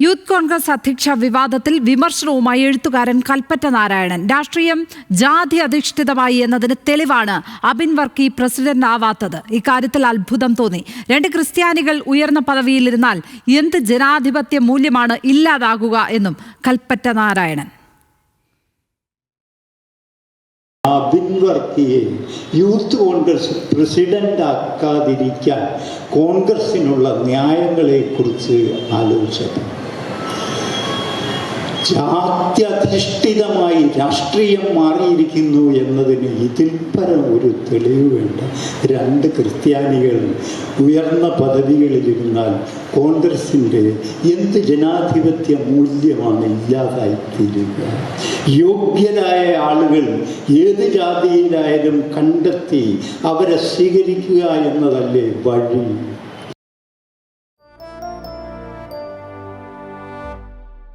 Youth Congress അധ്യക്ഷ വിവാദത്തിൽ വിമർശനവുമായി എഴുത്തുകാരൻ കൽപ്പറ്റ നാരായണൻ. രാഷ്ട്രീയം ജാതി അധിഷ്ഠിതമായി എന്നതിന് തെളിവാണ് അബിൻ വർക്കി പ്രസിഡന്റ് ആവാത്തത് ഇക്കാര്യത്തിൽ അത്ഭുതം തോന്നി. രണ്ട് ക്രിസ്ത്യാനികൾ ഉയർന്ന പദവിയിലിരുന്നാൽ എന്ത് ജനാധിപത്യ മൂല്യമാണ് ഇല്ലാതാകുക എന്നും കൽപ്പറ്റ നാരായണൻ. അബിൻ യൂത്ത് കോൺഗ്രസ് പ്രസിഡന്റ് ആക്കാതിരിക്കാൻ കോൺഗ്രസിനുള്ള ന്യായങ്ങളെക്കുറിച്ച് ആലോചിച്ചത്. ജാത്യധിഷ്ഠിതമായി രാഷ്ട്രീയം മാറിയിരിക്കുന്നു എന്നതിന് ഇതിൽ പരം ഒരു തെളിവ് വേണ്ട. രണ്ട് ക്രിസ്ത്യാനികൾ ഉയർന്ന പദവികളിലിരുന്നാൽ കോൺഗ്രസിന്റെ എന്ത് ജനാധിപത്യ മൂല്യമാണ് ഇല്ലാതായിത്തീരുക. യോഗ്യരായ ആളുകൾ ഏത് ജാതിയിലായാലും കണ്ടെത്തി അവരെ സ്വീകരിക്കുക എന്നതല്ലേ വഴി.